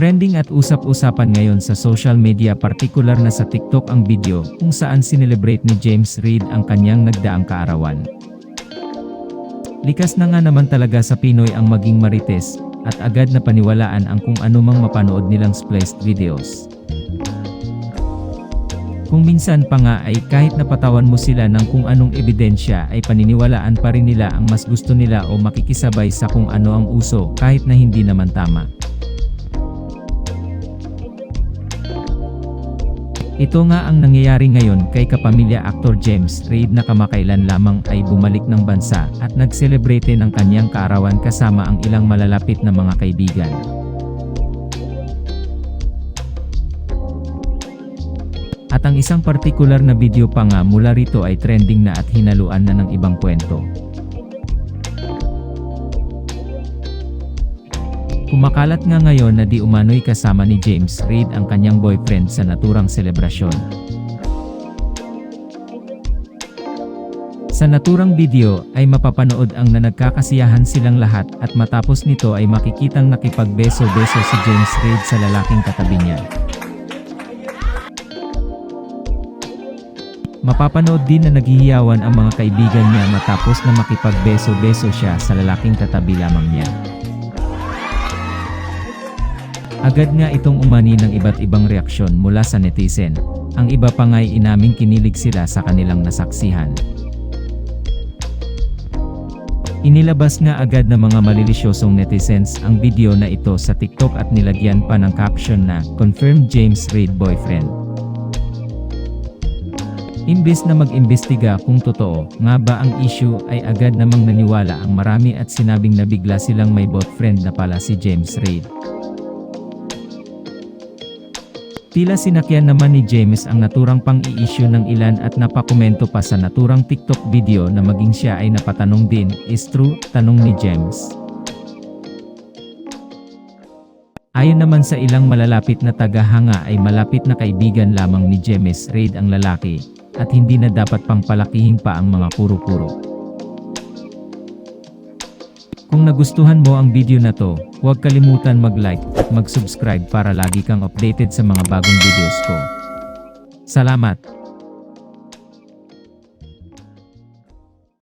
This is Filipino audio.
Trending at usap-usapan ngayon sa social media partikular na sa TikTok ang video kung saan sinelebrate ni James Reid ang kanyang nagdaang kaarawan. Likas na nga naman talaga sa Pinoy ang maging marites at agad na paniwalaan ang kung anumang mapanood nilang spliced videos. Kung minsan pa nga ay kahit napatawan mo sila ng kung anong ebidensya ay paniniwalaan pa rin nila ang mas gusto nila o makikisabay sa kung ano ang uso kahit na hindi naman tama. Ito nga ang nangyayari ngayon kay kapamilya aktor James Reid na kamakailan lamang ay bumalik ng bansa at nagselebrate ng kanyang kaarawan kasama ang ilang malalapit na mga kaibigan. At ang isang partikular na video pa nga mula rito ay trending na at hinaluan na ng ibang kwento. Kumakalat nga ngayon na di umano'y kasama ni James Reid ang kanyang boyfriend sa naturang selebrasyon. Sa naturang video ay mapapanood ang na nagkakasiyahan silang lahat at matapos nito ay makikitang nakipagbeso-beso si James Reid sa lalaking katabi niya. Mapapanood din na naghihiyawan ang mga kaibigan niya matapos na makipagbeso-beso siya sa lalaking katabi lamang niya. Agad nga itong umani ng iba't ibang reaksyon mula sa netizen. Ang iba pa nga'y inaming kinilig sila sa kanilang nasaksihan. Inilabas nga agad ng mga malilisyosong netizens ang video na ito sa TikTok at nilagyan pa ng caption na Confirmed James Reid Boyfriend. Imbis na mag-imbestiga kung totoo nga ba ang issue ay agad namang naniwala ang marami at sinabing nabigla silang may boyfriend na pala si James Reid. Tila sinakyan naman ni James ang naturang pang-i-issue ng ilan at napakomento pa sa naturang TikTok video na maging siya ay napatanong din, is true, tanong ni James. Ayon naman sa ilang malalapit na tagahanga ay malapit na kaibigan lamang ni James Reid ang lalaki, at hindi na dapat pang pa ang mga kuro-kuro. Kung nagustuhan mo ang video na to, huwag kalimutan mag-like mag-subscribe para lagi kang updated sa mga bagong videos ko. Salamat!